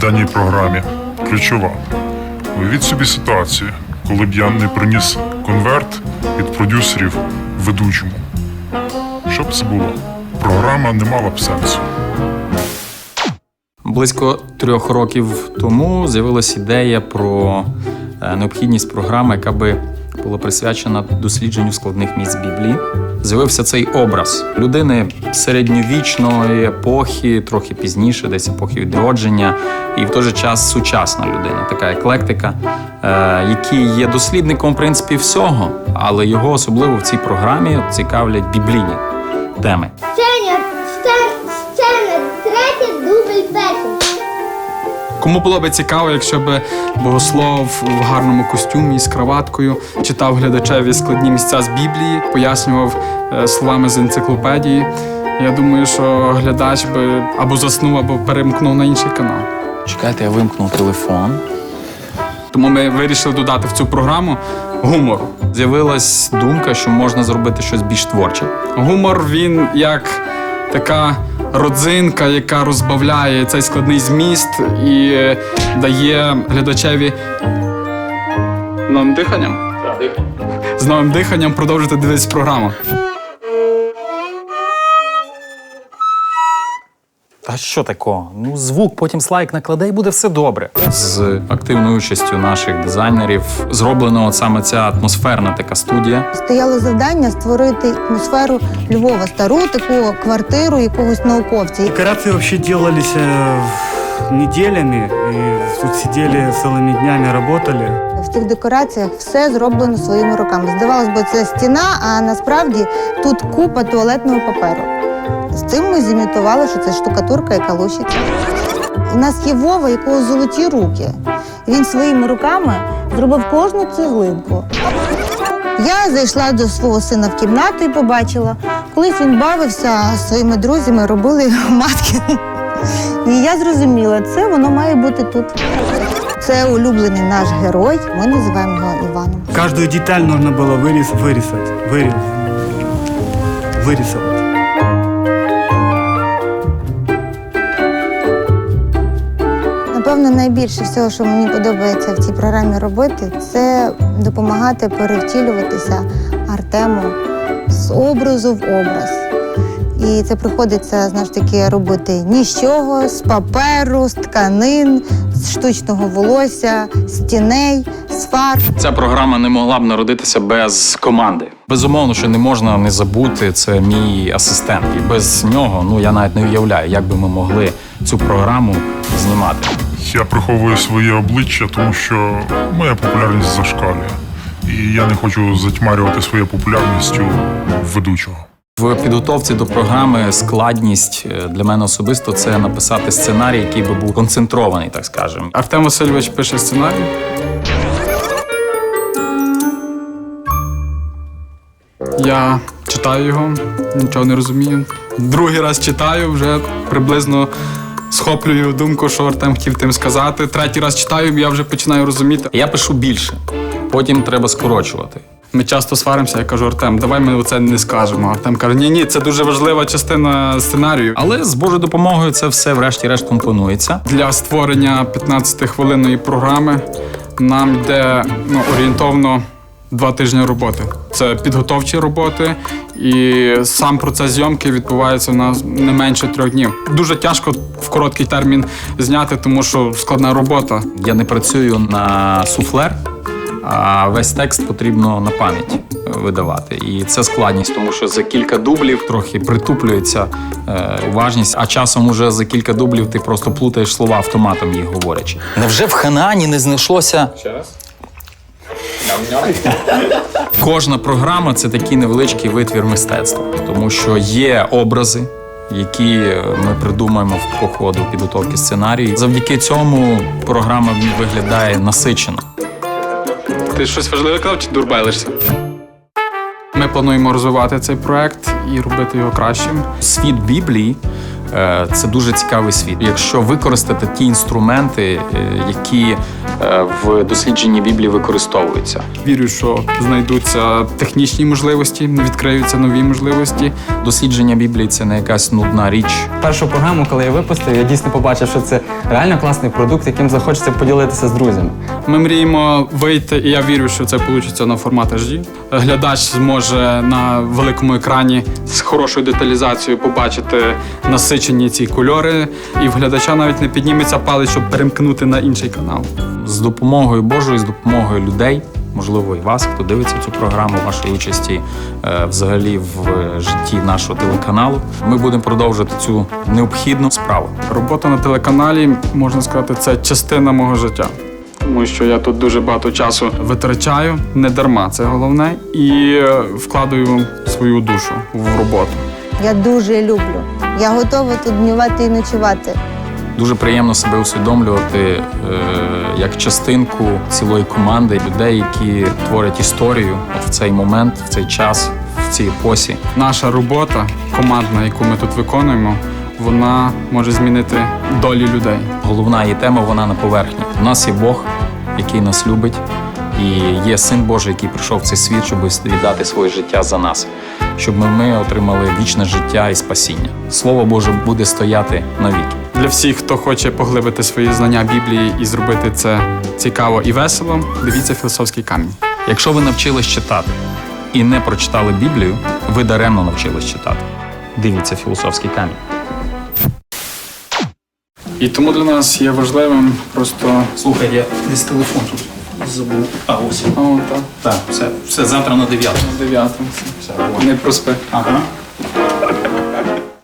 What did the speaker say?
даній програмі ключова. Уявіть собі ситуацію, коли б я не приніс конверт від продюсерів ведучому. Що б це було? Програма не мала б сенсу. Близько трьох років тому з'явилася ідея про е, необхідність програми, яка би була присвячена дослідженню складних місць Біблії. З'явився цей образ людини середньовічної епохи, трохи пізніше, десь епохи відродження, і в той же час сучасна людина, така еклектика, е, який є дослідником в принципі всього, але його особливо в цій програмі цікавлять біблійні теми. Сцена, сцена, третя, дубль перший. Кому було би цікаво, якщо б богослов в гарному костюмі з краваткою читав глядачеві складні місця з Біблії, пояснював е, словами з енциклопедії. Я думаю, що глядач би або заснув, або перемкнув на інший канал. Чекайте, я вимкнув телефон. Тому ми вирішили додати в цю програму гумор. З'явилась думка, що можна зробити щось більш творче. Гумор він як така родзинка, яка розбавляє цей складний зміст і е, дає глядачеві новим диханням. З новим диханням продовжити дивитися програму. Та що такого? Ну, звук, потім слайк накладе і буде все добре. З активною участю наших дизайнерів зроблено от саме ця атмосферна така студія. Стояло завдання створити атмосферу Львова, стару таку квартиру якогось науковця. Декорации вообще делались э, неделями, и тут сидели целыми днями, работали. В цих декораціях все зроблено своїми руками. Здавалось би, це стіна, а насправді тут купа туалетного паперу. З цим ми зімітували, що це штукатурка, яка лущиться. У нас є Вова, якого золоті руки. Він своїми руками зробив кожну цеглинку. Я зайшла до свого сина в кімнату і побачила, колись він бавився зі своїми друзями, робили матки. І я зрозуміла, це воно має бути тут. Це улюблений наш герой. Ми називаємо його Іваном. Каждую деталь нужно было вырез, вырезать, Напевно, найбільше всього, що мені подобається в цій програмі робити, це допомагати перевтілюватися Артему з образу в образ. І це приходиться знову ж таки робити ні з паперу, з тканин, з штучного волосся, з тіней, з фарб. Ця програма не могла б народитися без команди. Безумовно, що не можна не забути. Це мій асистент. І без нього ну я навіть не уявляю, як би ми могли цю програму знімати. Я приховую своє обличчя, тому що моя популярність зашкалює. І я не хочу затьмарювати своєю популярністю ведучого. В підготовці до програми складність е, для мене особисто це написати сценарій, який би був концентрований, так скажемо. Артем Васильович пише сценарій. Я читаю його, нічого не розумію. Другий раз читаю, вже приблизно схоплюю думку, що Артем хотів тим сказати. Третій раз читаю, я вже починаю розуміти. Я пишу більше, потім треба скорочувати. Ми часто сваримося, я кажу, Артем, давай ми оце не скажемо. Артем каже, ні, ні, це дуже важлива частина сценарію. Але з Божою допомогою це все врешті-решт компонується. Для створення 15-хвилинної програми нам йде ну, орієнтовно два тижні роботи. Це підготовчі роботи, і сам процес зйомки відбувається у нас не менше трьох днів. Дуже тяжко в короткий термін зняти, тому що складна робота. Я не працюю на суфлер, а весь текст потрібно на пам'ять е, видавати. І це складність, тому що за кілька дублів трохи притуплюється е, уважність, а часом уже за кілька дублів ти просто плутаєш слова автоматом їх говорячи. Невже в Ханаані не знайшлося? Кожна програма це такий невеличкий витвір мистецтва, тому що є образи. Які ми придумаємо в по ходу підготовки сценарію. Завдяки цьому програма виглядає насичено. Ти щось важливе казав чи дурбелишся? Ми плануємо розвивати цей проект і робити його кращим. Світ Біблії Це дуже цікавий світ. Якщо використати ті інструменти, е, які е, в дослідженні Біблії використовуються. Вірю, що знайдуться технічні можливості, відкриються нові можливості. Дослідження Біблії це не якась нудна річ. Першу програму, коли я випустив, я дійсно побачив, що це реально класний продукт, яким захочеться поділитися з друзями. Ми мріємо вийти, і я вірю, що це вийде на формат HD. Глядач зможе на великому екрані з хорошою деталізацією побачити насичені ці кольори, і в глядача навіть не підніметься палець, щоб перемкнути на інший канал. З допомогою Божою, з допомогою людей, можливо, і вас, хто дивиться цю програму, вашої участі е, взагалі в житті нашого телеканалу. Ми будемо продовжувати цю необхідну справу. Робота на телеканалі, можна сказати, це частина мого життя. Тому що я тут дуже багато часу витрачаю, не дарма, це головне, і е, вкладаю свою душу в роботу. Я дуже люблю. Я готова тут днювати і ночувати. Дуже приємно себе усвідомлювати е, як частинку цілої команди людей, які творять історію от в цей момент, в цей час, в цій епосі. Наша робота, командна, яку ми тут виконуємо, вона може змінити долі людей. Головна її тема вона на поверхні. У нас є Бог, який нас любить, і є син Божий, який прийшов в цей світ, щоб віддати своє життя за нас, щоб ми отримали вічне життя і спасіння. Слово Боже буде стояти навіки. Для всіх, хто хоче поглибити свої знання Біблії і зробити це цікаво і весело, дивіться філософський камінь. Якщо ви навчились читати і не прочитали Біблію, ви даремно навчились читати. Дивіться філософський камінь. І тому для нас є важливим просто Слухай, я десь телефон тут забув. А ось. О, так, Так, все, все завтра на 9. дев'ятим. Не проспи. Ага.